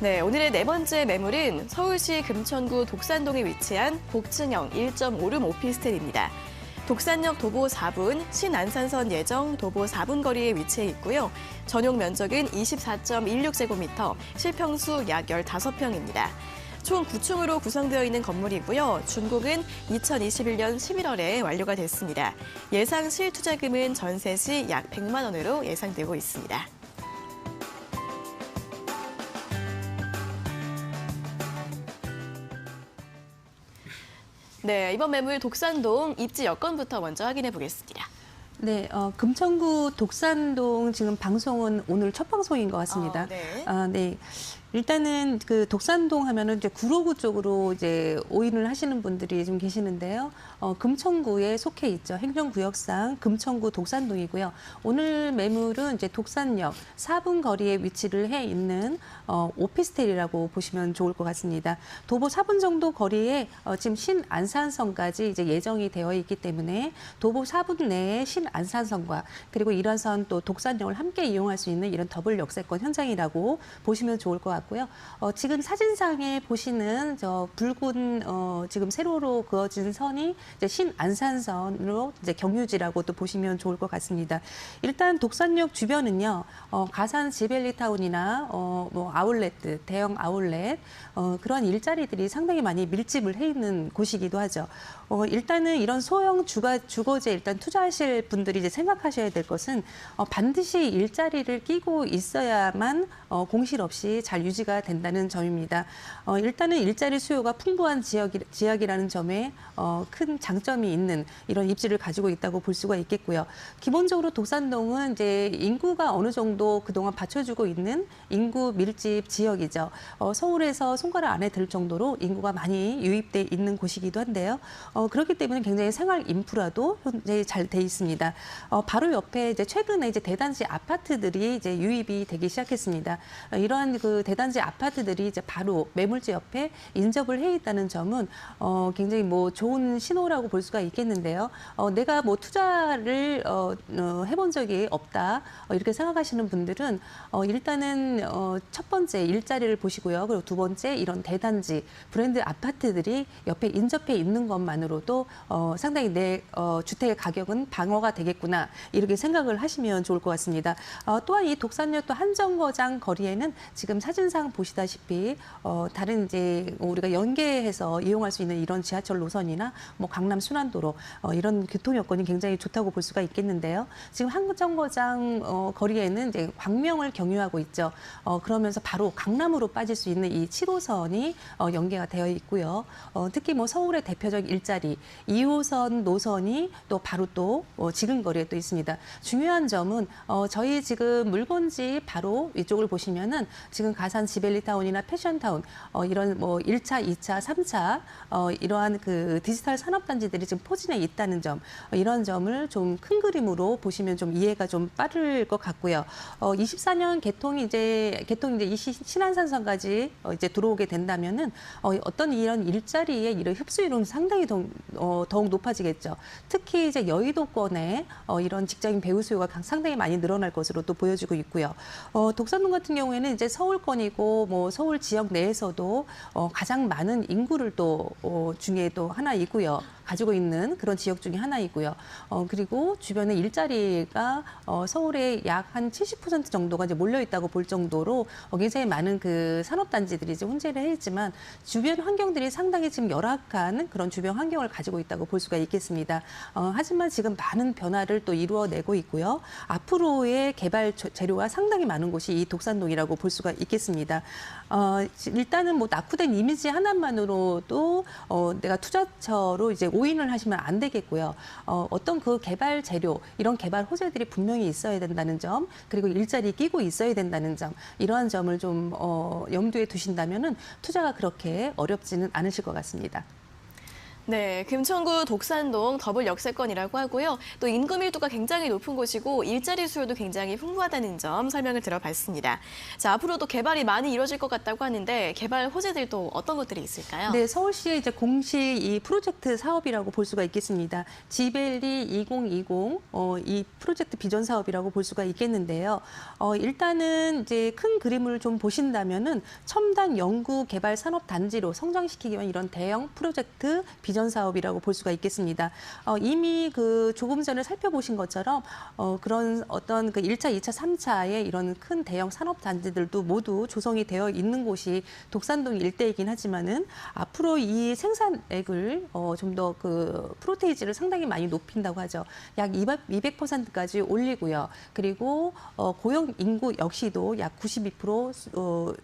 네, 오늘의 네 번째 매물은 서울시 금천구 독산동에 위치한 복층형 1.5룸 오피스텔입니다. 독산역 도보 4분, 신안산선 예정 도보 4분 거리에 위치해 있고요. 전용 면적은 24.16제곱미터, 실평수 약 15평입니다. 총 9층으로 구성되어 있는 건물이고요. 준공은 2021년 11월에 완료가 됐습니다. 예상 실투자금은 전세 시 약 100만 원으로 예상되고 있습니다. 네, 이번 매물 독산동 입지 여건부터 먼저 확인해 보겠습니다. 네, 어, 금천구 독산동 지금 방송은 오늘 첫 방송인 것 같습니다. 아, 네. 아, 네. 일단은 그 독산동 하면은 이제 구로구 쪽으로 이제 오인을 하시는 분들이 좀 계시는데요. 어, 금천구에 속해 있죠. 행정구역상 금천구 독산동이고요. 오늘 매물은 이제 독산역 4분 거리에 위치를 해 있는 어, 오피스텔이라고 보시면 좋을 것 같습니다. 도보 4분 정도 거리에 어, 지금 신안산선까지 이제 예정이 되어 있기 때문에 도보 4분 내에 신안산선과 그리고 일화선 또 독산역을 함께 이용할 수 있는 이런 더블 역세권 현장이라고 보시면 좋을 것 같 고요. 어, 지금 사진상에 보시는 저 붉은 어, 지금 세로로 그어진 선이 이제 신안산선으로 이제 경유지라고 또 보시면 좋을 것 같습니다. 일단 독산역 주변은요, 어, 가산 지벨리타운이나 어, 뭐 아울렛, 대형 아울렛 어, 그런 일자리들이 상당히 많이 밀집을 해 있는 곳이기도 하죠. 어, 일단은 이런 소형 주가, 주거지에 일단 투자하실 분들이 이제 생각하셔야 될 것은 어, 반드시 일자리를 끼고 있어야만 어, 공실 없이 잘 유지가 된다는 점입니다. 어, 일단은 일자리 수요가 풍부한 지역이, 지역이라는 점에 어, 큰 장점이 있는 이런 입지를 가지고 있다고 볼 수가 있겠고요. 기본적으로 독산동은 이제 인구가 어느 정도 그동안 받쳐주고 있는 인구 밀집 지역이죠. 어, 서울에서 손가락 안에 들 정도로 인구가 많이 유입돼 있는 곳이기도 한데요. 어, 그렇기 때문에 굉장히 생활 인프라도 현재 잘 돼 있습니다. 어, 바로 옆에 이제 최근에 이제 대단지 아파트들이 이제 유입이 되기 시작했습니다. 어, 이러한 그 대단 지 아파트들이 이제 바로 매물지 옆에 인접을 해 있다는 점은 어, 굉장히 뭐 좋은 신호라고 볼 수가 있겠는데요. 어, 내가 뭐 투자를 어, 어, 해본 적이 없다 어, 이렇게 생각하시는 분들은 어, 일단은 어, 첫 번째 일자리를 보시고요. 그리고 두 번째 이런 대단지 브랜드 아파트들이 옆에 인접해 있는 것만으로도 어, 상당히 내 어, 주택의 가격은 방어가 되겠구나 이렇게 생각을 하시면 좋을 것 같습니다. 어, 또한 이 독산역 또 한정거장 거리에는 지금 사진 상 보시다시피 어, 다른 이제 우리가 연계해서 이용할 수 있는 이런 지하철 노선이나 뭐 강남 순환도로 어, 이런 교통 여건이 굉장히 좋다고 볼 수가 있겠는데요. 지금 한정거장 어, 거리에는 이제 광명을 경유하고 있죠. 어, 그러면서 바로 강남으로 빠질 수 있는 이 7호선이 어, 연계가 되어 있고요. 어, 특히 뭐 서울의 대표적 일자리 2호선 노선이 또 바로 또 어, 지근거리에 또 있습니다. 중요한 점은 어, 저희 지금 물건지 바로 이쪽을 보시면은 지금 가산 지벨리타운이나 패션타운 어, 이런 뭐 1차, 2차, 3차 어, 이러한 그 디지털 산업단지들이 지금 포진해 있다는 점 어, 이런 점을 좀 큰 그림으로 보시면 좀 이해가 좀 빠를 것 같고요. 어, 24년 개통이 이제 개통 이제 이 시- 신안산선까지 어, 이제 들어오게 된다면은 어, 어떤 이런 일자리의 이런 흡수율은 상당히 더욱, 어, 더욱 높아지겠죠. 특히 이제 여의도권에 어, 이런 직장인 배우 수요가 강- 상당히 많이 늘어날 것으로 또 보여지고 있고요. 어, 독산동 같은 경우에는 이제 서울권이 고 뭐 서울 지역 내에서도 어, 가장 많은 인구를 또 어, 중에 또 하나이고요. 가지고 있는 그런 지역 중에 하나이고요. 어, 그리고 주변에 일자리가 어, 서울의 약한 70% 정도가 이제 몰려 있다고 볼 정도로 어, 굉장히 많은 그 산업단지들이 이제 혼재를 해 있지만 주변 환경들이 상당히 지금 열악한 그런 주변 환경을 가지고 있다고 볼 수가 있겠습니다. 어, 하지만 지금 많은 변화를 또 이루어내고 있고요. 앞으로의 개발 저- 재료가 상당히 많은 곳이 이 독산동이라고 볼 수가 있겠습니다. 어, 지- 일단은 뭐 낙후된 이미지 하나만으로도 어, 내가 투자처로 이제 오인을 하시면 안 되겠고요. 어, 어떤 그 개발 재료, 이런 개발 호재들이 분명히 있어야 된다는 점, 그리고 일자리 끼고 있어야 된다는 점, 이러한 점을 좀 어, 염두에 두신다면 은 투자가 그렇게 어렵지는 않으실 것 같습니다. 네, 금천구 독산동 더블 역세권이라고 하고요. 또 인구 밀도가 굉장히 높은 곳이고 일자리 수요도 굉장히 풍부하다는 점 설명을 들어봤습니다. 자, 앞으로도 개발이 많이 이루어질 것 같다고 하는데 개발 호재들도 어떤 것들이 있을까요? 네, 서울시의 이제 공식 이 프로젝트 사업이라고 볼 수가 있겠습니다. 지벨리 2020 어, 이 프로젝트 비전 사업이라고 볼 수가 있겠는데요. 어, 일단은 이제 큰 그림을 좀 보신다면은 첨단 연구 개발 산업 단지로 성장시키기 위한 이런 대형 프로젝트 비전 사업이라고 볼 수가 있겠습니다. 어, 이미 그 조금 전에 살펴보신 것처럼 어, 그런 어떤 그 1차, 2차, 3차의 이런 큰 대형 산업 단지들도 모두 조성이 되어 있는 곳이 독산동 일대이긴 하지만은 앞으로 이 생산액을 어, 좀 더 그 프로테이지를 상당히 많이 높인다고 하죠. 약 200%까지 올리고요. 그리고 어, 고용 인구 역시도 약 92% 어,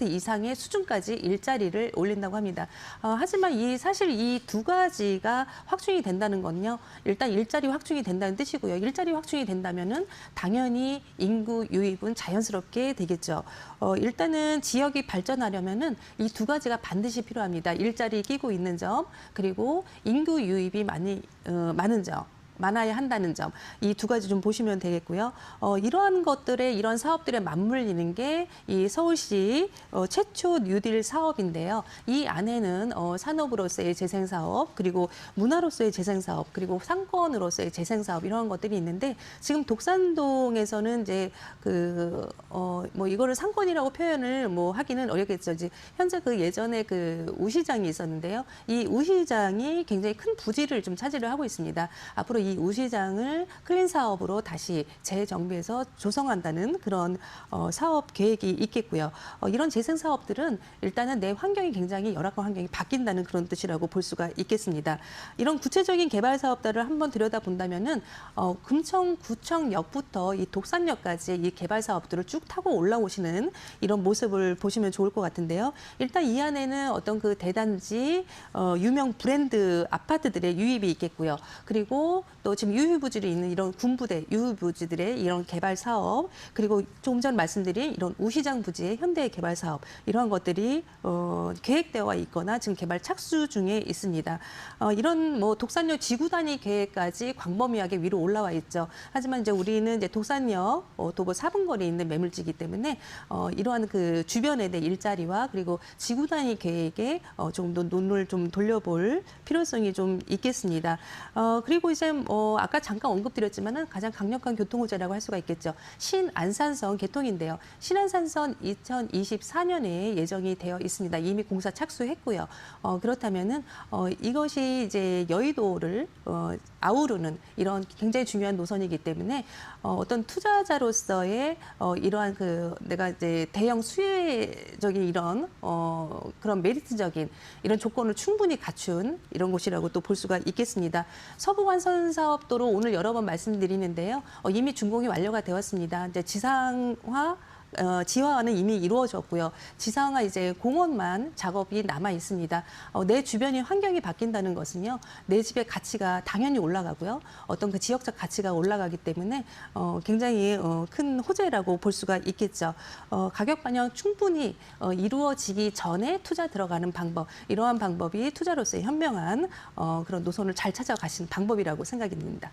이상의 수준까지 일자리를 올린다고 합니다. 어, 하지만 이 사실 이두 가지가 확충이 된다는 건요. 일단 일자리 확충이 된다는 뜻이고요. 일자리 확충이 된다면은 당연히 인구 유입은 자연스럽게 되겠죠. 어, 일단은 지역이 발전하려면은 이 두 가지가 반드시 필요합니다. 일자리 끼고 있는 점 그리고 인구 유입이 많이 어, 많은 점. 많아야 한다는 점, 이 두 가지 좀 보시면 되겠고요. 어, 이러한 것들의 이런 사업들에 맞물리는 게 이 서울시 어, 최초 뉴딜 사업인데요. 이 안에는 어, 산업으로서의 재생 사업, 그리고 문화로서의 재생 사업, 그리고 상권으로서의 재생 사업 이런 것들이 있는데 지금 독산동에서는 이제 그 어, 뭐 이거를 상권이라고 표현을 뭐 하기는 어렵겠죠. 이제 현재 그 예전에 그 우시장이 있었는데요. 이 우시장이 굉장히 큰 부지를 좀 차지를 하고 있습니다. 앞으로 이 우시장을 클린 사업으로 다시 재정비해서 조성한다는 그런 어, 사업 계획이 있겠고요. 어, 이런 재생 사업들은 일단은 내 환경이 굉장히 열악한 환경이 바뀐다는 그런 뜻이라고 볼 수가 있겠습니다. 이런 구체적인 개발 사업들을 한번 들여다 본다면은 어, 금천구청역부터 이 독산역까지 이 개발 사업들을 쭉 타고 올라오시는 이런 모습을 보시면 좋을 것 같은데요. 일단 이 안에는 어떤 그 대단지 어, 유명 브랜드 아파트들의 유입이 있겠고요. 그리고 또 지금 유휴부지로 있는 이런 군부대 유휴부지들의 이런 개발 사업 그리고 조금 전 말씀드린 이런 우시장 부지의 현대 개발 사업 이러한 것들이 어, 계획되어 있거나 지금 개발 착수 중에 있습니다. 어, 이런 뭐 독산역 지구 단위 계획까지 광범위하게 위로 올라와 있죠. 하지만 이제 우리는 이제 독산역 어, 도보 4분 거리에 있는 매물지기 때문에 어, 이러한 그 주변에 대 일자리와 그리고 지구 단위 계획에 어, 조금 더 눈을 좀 돌려볼 필요성이 좀 있겠습니다. 어, 그리고 이제 뭐 아까 잠깐 언급드렸지만은 가장 강력한 교통 호재라고 할 수가 있겠죠. 신안산선 개통인데요. 신안산선 2024년에 예정이 되어 있습니다. 이미 공사 착수했고요. 어, 그렇다면은 어, 이것이 이제 여의도를 어, 아우르는 이런 굉장히 중요한 노선이기 때문에 어, 어떤 투자자로서의 어, 이러한 그 내가 이제 대형 수혜적인 이런 어, 그런 메리트적인 이런 조건을 충분히 갖춘 이런 곳이라고 또 볼 수가 있겠습니다. 서부관선 사업도로 오늘 여러 번 말씀드리는데요. 어, 이미 준공이 완료가 되었습니다. 이제 지상화 어, 지화는 이미 이루어졌고요. 지상화 이제 공원만 작업이 남아 있습니다. 어, 내 주변이 환경이 바뀐다는 것은요, 내 집의 가치가 당연히 올라가고요. 어떤 그 지역적 가치가 올라가기 때문에 어, 굉장히 어, 큰 호재라고 볼 수가 있겠죠. 어, 가격 반영 충분히 어, 이루어지기 전에 투자 들어가는 방법, 이러한 방법이 투자로서의 현명한 어, 그런 노선을 잘 찾아가시는 방법이라고 생각이 듭니다.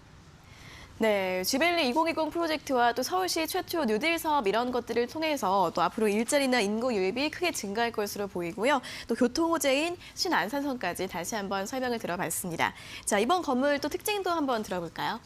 네, 지벨리 2020 프로젝트와 또 서울시 최초 뉴딜 사업 이런 것들을 통해서 또 앞으로 일자리나 인구 유입이 크게 증가할 것으로 보이고요. 또 교통 호재인 신안산선까지 다시 한번 설명을 들어봤습니다. 자, 이번 건물 또 특징도 한번 들어볼까요?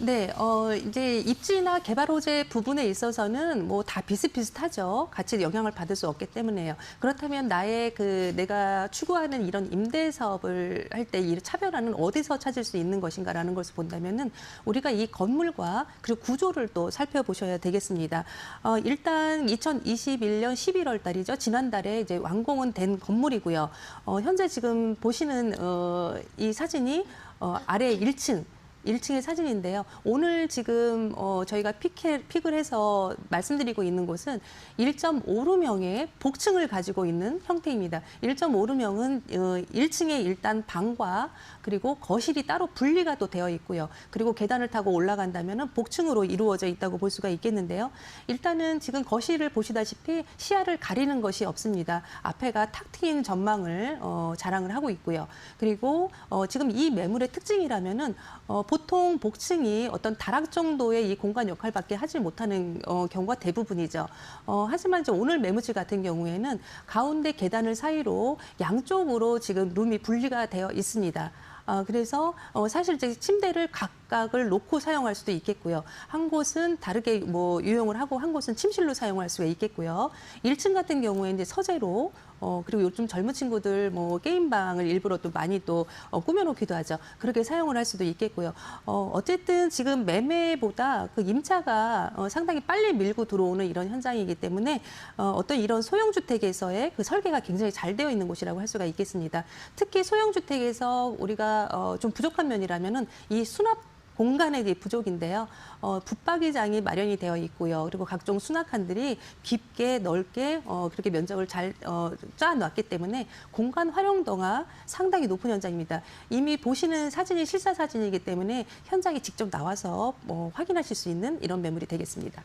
네, 어, 이제 입지나 개발 호재 부분에 있어서는 뭐 다 비슷비슷하죠. 같이 영향을 받을 수 없기 때문에요. 그렇다면 나의 그 내가 추구하는 이런 임대 사업을 할 때 이 차별화는 어디서 찾을 수 있는 것인가라는 것을 본다면은 우리가 이 건물과 그리고 구조를 또 살펴보셔야 되겠습니다. 어, 일단 2021년 11월 달이죠. 지난달에 이제 완공은 된 건물이고요. 어, 현재 지금 보시는 어, 이 사진이 어, 아래 1층 1층의 사진인데요. 오늘 지금 어, 저희가 픽해, 픽을 해서 말씀드리고 있는 곳은 1.5루명의 복층을 가지고 있는 형태입니다. 1.5루명은 어, 1층에 일단 방과 그리고 거실이 따로 분리가 또 되어 있고요. 그리고 계단을 타고 올라간다면 복층으로 이루어져 있다고 볼 수가 있겠는데요. 일단은 지금 거실을 보시다시피 시야를 가리는 것이 없습니다. 앞에가 탁 트인 전망을 어, 자랑을 하고 있고요. 그리고 어, 지금 이 매물의 특징이라면은 어, 보통 복층이 어떤 다락 정도의 이 공간 역할밖에 하지 못하는 어, 경우가 대부분이죠. 어, 하지만 이제 오늘 매무지 같은 경우에는 가운데 계단을 사이로 양쪽으로 지금 룸이 분리가 되어 있습니다. 아, 그래서 어, 사실 이제 침대를 각 각을 놓고 사용할 수도 있겠고요. 한 곳은 다르게 뭐 유용을 하고 한 곳은 침실로 사용할 수가 있겠고요. 1층 같은 경우에 이제 서재로 어, 그리고 요즘 젊은 친구들 뭐 게임방을 일부러 또 많이 또 어, 꾸며놓기도 하죠. 그렇게 사용을 할 수도 있겠고요. 어, 어쨌든 지금 매매보다 그 임차가 어, 상당히 빨리 밀고 들어오는 이런 현장이기 때문에 어, 어떤 이런 소형주택에서의 그 설계가 굉장히 잘 되어 있는 곳이라고 할 수가 있겠습니다. 특히 소형주택에서 우리가 어, 좀 부족한 면이라면은 이 수납 공간의 이제 부족인데요. 어, 붙박이장이 마련이 되어 있고요. 그리고 각종 수납칸들이 깊게 넓게 어, 그렇게 면적을 잘 어, 짜놨기 때문에 공간 활용도가 상당히 높은 현장입니다. 이미 보시는 사진이 실사 사진이기 때문에 현장에 직접 나와서 뭐 확인하실 수 있는 이런 매물이 되겠습니다.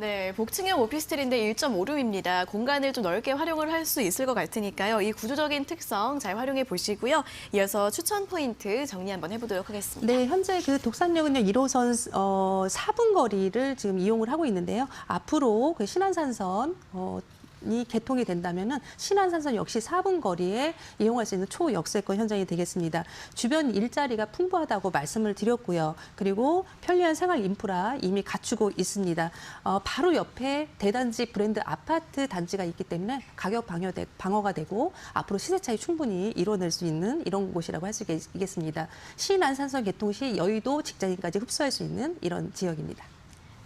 네, 복층형 오피스텔인데 1.5룸입니다. 공간을 좀 넓게 활용을 할 수 있을 것 같으니까요. 이 구조적인 특성 잘 활용해 보시고요. 이어서 추천 포인트 정리 한번 해보도록 하겠습니다. 네, 현재 그 독산역은요 1호선 어, 4분 거리를 지금 이용을 하고 있는데요. 앞으로 그 신안산선 어, 이 개통이 된다면은 신안산선 역시 4분 거리에 이용할 수 있는 초역세권 현장이 되겠습니다. 주변 일자리가 풍부하다고 말씀을 드렸고요. 그리고 편리한 생활 인프라 이미 갖추고 있습니다. 어, 바로 옆에 대단지 브랜드 아파트 단지가 있기 때문에 가격 방어되, 방어가 되고 앞으로 시세 차이 충분히 이뤄낼 수 있는 이런 곳이라고 할 수 있겠습니다. 신안산선 개통 시 여의도 직장인까지 흡수할 수 있는 이런 지역입니다.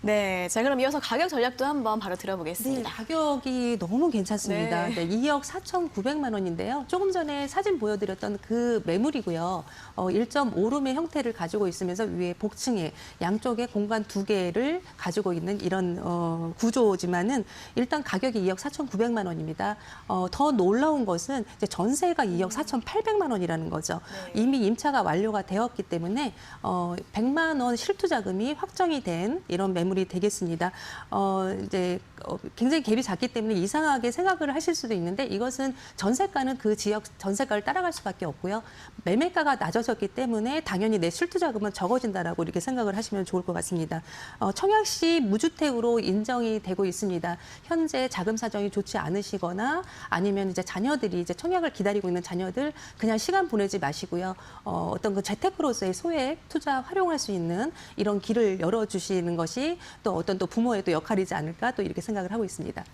네, 자 그럼 이어서 가격 전략도 한번 바로 네, 들어보겠습니다. 가격이 너무 괜찮습니다. 네. 네. 2억 4,900만 원인데요. 조금 전에 사진 보여드렸던 그 매물이고요. 어, 1.5룸의 형태를 가지고 있으면서 위에 복층에 양쪽에 공간 두 개를 가지고 있는 이런 어, 구조지만은 일단 가격이 2억 4,900만 원입니다. 어, 더 놀라운 것은 이제 전세가 2억 4,800만 원이라는 거죠. 네. 이미 임차가 완료가 되었기 때문에 어, 100만 원 실투 자금이 확정이 된 이런 매물 이 되겠습니다. 어, 이제 어, 굉장히 갭이 작기 때문에 이상하게 생각을 하실 수도 있는데 이것은 전세가는 그 지역 전세가를 따라갈 수밖에 없고요. 매매가가 낮아졌기 때문에 당연히 내 실투 자금은 적어진다라고 이렇게 생각을 하시면 좋을 것 같습니다. 어, 청약시 무주택으로 인정이 되고 있습니다. 현재 자금 사정이 좋지 않으시거나 아니면 이제 자녀들이 이제 청약을 기다리고 있는 자녀들 그냥 시간 보내지 마시고요. 어, 어떤 그 재테크로서의 소액 투자 활용할 수 있는 이런 길을 열어주시는 것이 또 어떤 또 부모의 또 역할이지 않을까 또 이렇게 생각을 하고 있습니다.